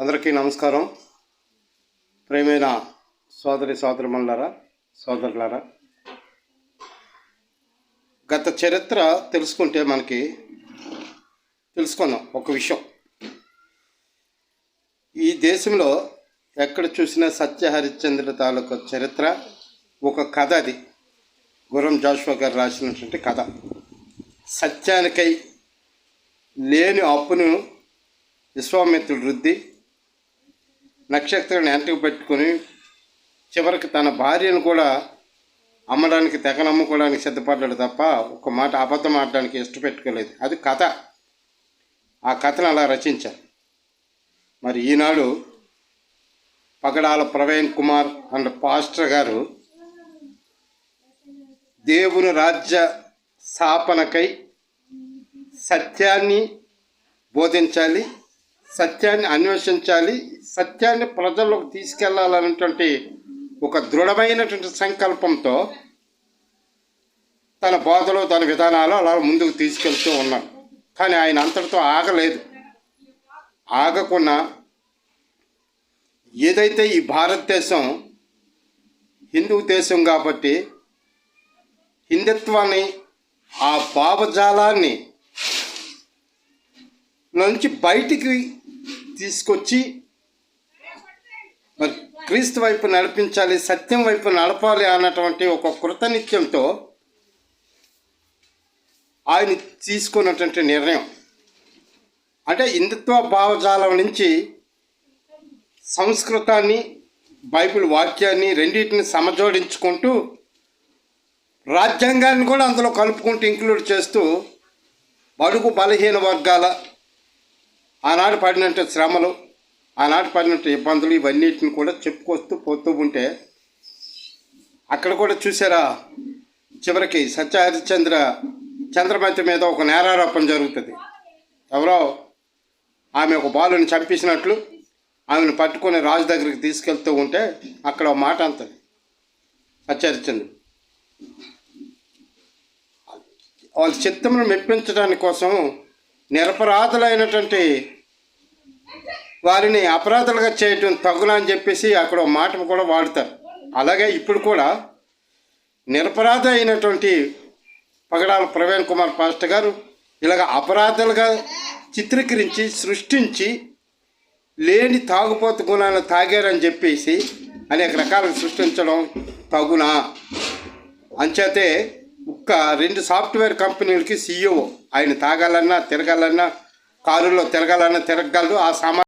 అందరికీ నమస్కారం. ప్రేమైన సోదరి సోదరుమల్లారా సోదరులారా. గత చరిత్ర తెలుసుకుంటే మనకి తెలుసుకుందాం ఒక విషయం. ఈ దేశంలో ఎక్కడ చూసినా సత్య హరిశ్చంద్ర తాలూకు చరిత్ర ఒక కథ అది. గురం జాషువా గారు రాసినటువంటి కథ. సత్యానికై లేని అప్పును విశ్వామిత్రుడు రుద్ది నక్షత్రాన్ని ఎంటకు పెట్టుకొని చివరికి తన భార్యను కూడా అమ్మడానికి తెగ నమ్ముకోవడానికి సిద్ధపడ్డాడు తప్ప ఒక మాట అబద్ధం ఆడడానికి ఇష్టపెట్టుకోలేదు అది కథ. ఆ కథను అలా రచించారు. మరి ఈనాడు పగడాల ప్రవీణ్ కుమార్ అండ్ పాస్టర్ గారు దేవుని రాజ్య స్థాపనకై సత్యాన్ని బోధించాలి. సత్యాన్ని అన్వేషించాలి సత్యాన్ని ప్రజల్లోకి తీసుకెళ్ళాలనేటువంటి ఒక దృఢమైనటువంటి సంకల్పంతో తన బోధలు తన విధానాలు అలా ముందుకు తీసుకెళ్తూ ఉన్నారు కానీ ఆయన అంతటితో ఆగలేదు. ఆగకుండా ఏదైతే ఈ భారతదేశం హిందూ దేశం కాబట్టి హిందుత్వాన్ని ఆ భావజాలాన్ని నుంచి బయటికి తీసుకొచ్చి మరి క్రీస్తు వైపు నడిపించాలి సత్యం వైపు నడపాలి అన్నటువంటి ఒక కృతనిత్యంతో ఆయన తీసుకున్నటువంటి నిర్ణయం. అంటే హిందుత్వ భావజాలం నుంచి సంస్కృతాన్ని బైబిల్ వాక్యాన్ని రెండింటిని సమజోడించుకుంటూ రాజ్యాంగాన్ని కూడా అందులో కలుపుకుంటూ ఇంక్లూడ్ చేస్తూ బడుగు బలహీన వర్గాల ఆనాడు పడినట్టు శ్రమలు ఆనాడు పడినట్టు ఇబ్బందులు ఇవన్నిటిని కూడా చెప్పుకొస్తూ పోతూ ఉంటే అక్కడ కూడా చూసారా చివరికి సత్య హరిశ్చంద్ర చంద్రమతి మీద ఒక నేరారోపణ జరుగుతుంది. ఎవరో ఆమె ఒక బాలుని చంపేసినట్లు ఆమెను పట్టుకొని రాజు దగ్గరికి తీసుకెళ్తూ ఉంటే అక్కడ ఒక మాట అంతది సత్య హరిశ్చంద్ర వాళ్ళ చిత్తమును మెప్పించడానికి కోసం నిరపరాధులైనటువంటి వారిని అపరాధులుగా చేయటం తగున అని చెప్పేసి అక్కడ మాట కూడా వాడతారు. అలాగే ఇప్పుడు కూడా నిరపరాధ అయినటువంటి పగడాల ప్రవీణ్ కుమార్ పాస్టర్ గారు ఇలాగ అపరాధాలుగా చిత్రీకరించి సృష్టించి లేని తాగుపోతు గుణాలను తాగారని చెప్పేసి అనేక రకాలుగా సృష్టించడం తగునా. అంచేతే ఒక్క రెండు సాఫ్ట్వేర్ కంపెనీలకి సీఈఓ. ఆయన తాగాలన్నా తిరగాలన్నా కారులో తిరగాలన్నా తిరగలరు ఆ సామా